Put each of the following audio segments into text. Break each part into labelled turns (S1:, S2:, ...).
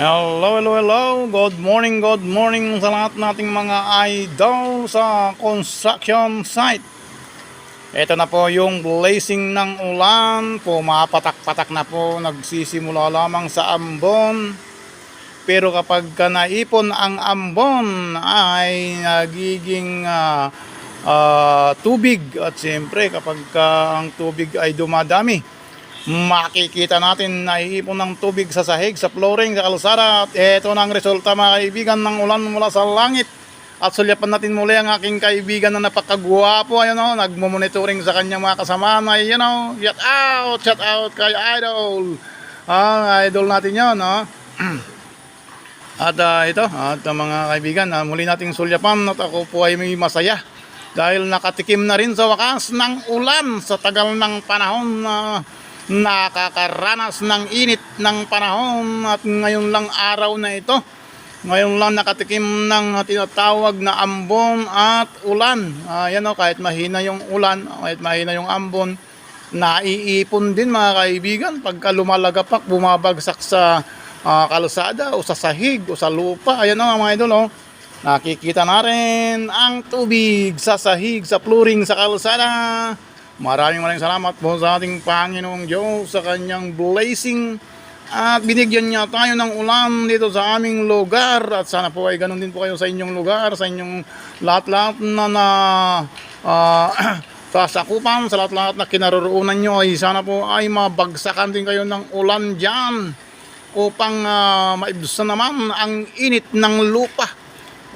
S1: Hello, hello, hello. Good morning, good morning sa lahat nating mga idol sa construction site. Ito na po yung blazing ng ulan. Pumapatak-patak na po. Nagsisimula lamang sa ambon. Pero kapag ka naipon ang ambon ay nagiging ah, ah, tubig. At siyempre kapag ka ang tubig ay dumadami, makikita natin na iipon ng tubig sa sahig, sa flooring, sa kalsada. At ito na ang resulta mga kaibigan ng ulan mula sa langit. At sulyapan natin muli ang aking kaibigan na napakagwapo. Ayun o, nagmumonitoring sa kanyang mga kasama na yun o, shout out, shout out kay Idol. Ah, idol natin yun, no? At ah, ito, at ah, mga kaibigan, ah, muli nating sulyapan at ako po ay may masaya dahil nakatikim na rin sa wakas ng ulan sa tagal ng panahon na nakakaranas ng init ng panahon at ngayon lang araw na ito. Ngayon lang nakatikim ng tinatawag na ambon at ulan. Ayan o kahit mahina yung ulan kahit mahina yung ambon naiipon din mga kaibigan. Pagka lumalagapak bumabagsak sa ah, kalsada o sa sahig o sa lupa. Ayan o mga idol o nakikita na rin ang tubig sa sahig sa flooring sa kalsada maraming maraming salamat po sa ating Panginoong Diyos sa kanyang blessing. At binigyan niya tayo ng ulan dito sa aming lugar. At sana po ay ganun din po kayo sa inyong lugar sa inyong lahat-lahat na na ah, sasakupan sa lahat-lahat na kinaroroonan nyo ay sana po ay mabagsakan din kayo ng ulan dyan upang uh, maibsan naman ang init ng lupa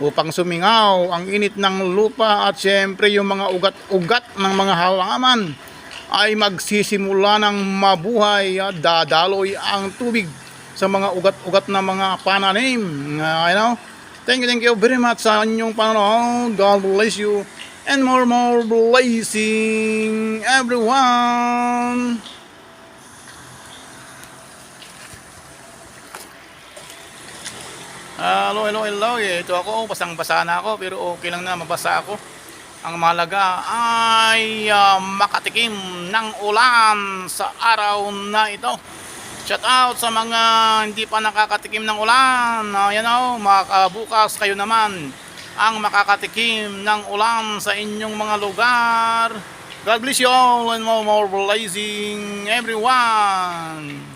S1: upang sumingaw ang init ng lupa at syempre yung mga ugat-ugat ng mga halaman ay magsisimula ng mabuhay at dadaloy ang tubig sa mga ugat-ugat na mga pananim. Uh, you know? Thank you, thank you very much sa inyong panonood. God bless you. And more, more blessing everyone. Hello, hello, hello. Eh, Ito ako, basang-basa na ako, pero okay lang na, mabasa ako. Ang mahalaga ay ah, makatikim ng ulan sa araw na ito. Shout out sa mga hindi pa nakakatikim ng ulan. Ayan o, makabukas kayo naman ang makakatikim ng ulan sa inyong mga lugar. God bless you all and more, more blessing everyone.